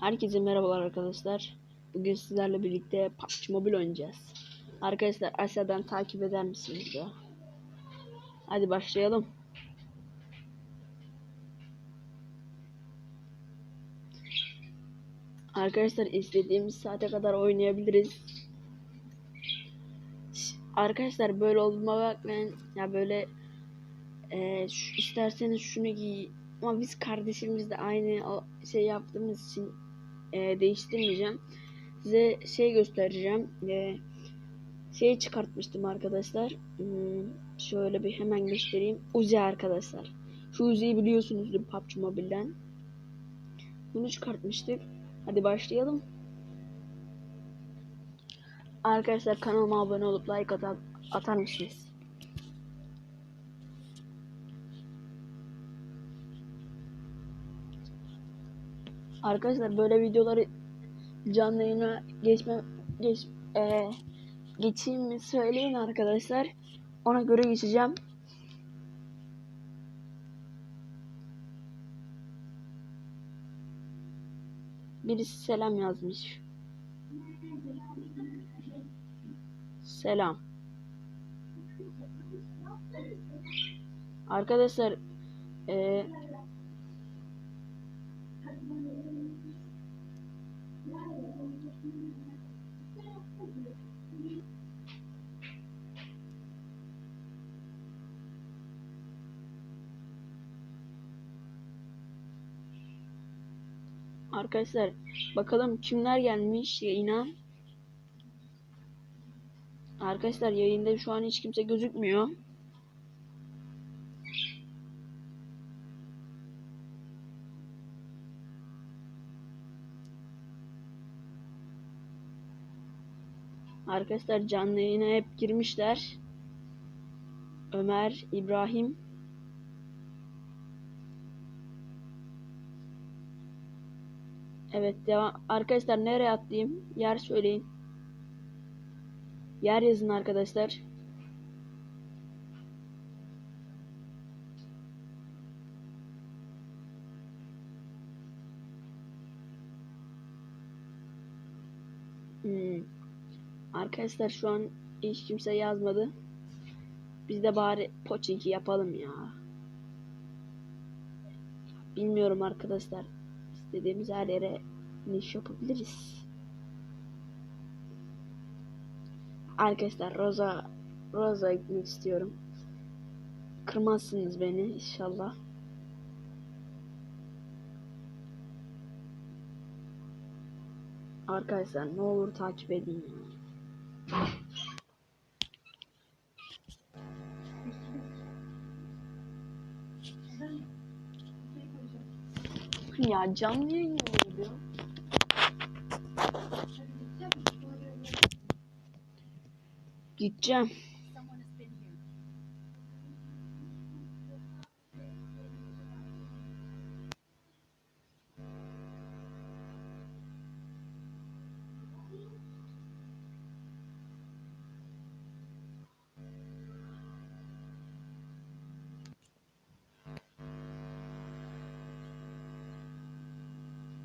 Herkese merhabalar arkadaşlar. Bugün sizlerle birlikte PUBG Mobile oynayacağız. Arkadaşlar aşağıdan takip eder misiniz ya? Hadi başlayalım. Arkadaşlar istediğimiz saate kadar oynayabiliriz. Arkadaşlar böyle olduğuma bakmayın. Ya böyle e, şu- isterseniz şunu giy. Ama biz kardeşimizle aynı o şey yaptığımız için e, değiştirmeyeceğim. Size şey göstereceğim. E, şey çıkartmıştım arkadaşlar. Hmm, şöyle bir hemen göstereyim. Uzi arkadaşlar. Şu Uzi'yi biliyorsunuz PUBG Mobile'den. Bunu çıkartmıştık. Hadi başlayalım. Arkadaşlar kanalıma abone olup like atar, atar mısınız? Arkadaşlar böyle videoları canlı yayına geçme geç eee geçeyim mi söyleyin arkadaşlar. Ona göre geçeceğim. Birisi selam yazmış. Selam. Arkadaşlar eee Arkadaşlar bakalım kimler gelmiş yayına. Arkadaşlar yayında şu an hiç kimse gözükmüyor. Arkadaşlar canlı yayına hep girmişler. Ömer, İbrahim. Evet devam. Arkadaşlar nereye atlayayım? Yer söyleyin. Yer yazın arkadaşlar. Hmm. Arkadaşlar şu an hiç kimse yazmadı. Biz de bari Pochinki yapalım ya. Bilmiyorum arkadaşlar. İstediğimiz her yere niş yapabiliriz. Arkadaşlar Rosa Rosa gitmek istiyorum. Kırmazsınız beni inşallah. Arkadaşlar ne olur takip edin ya. Ya canlı yayın mıydı? Gideceğim.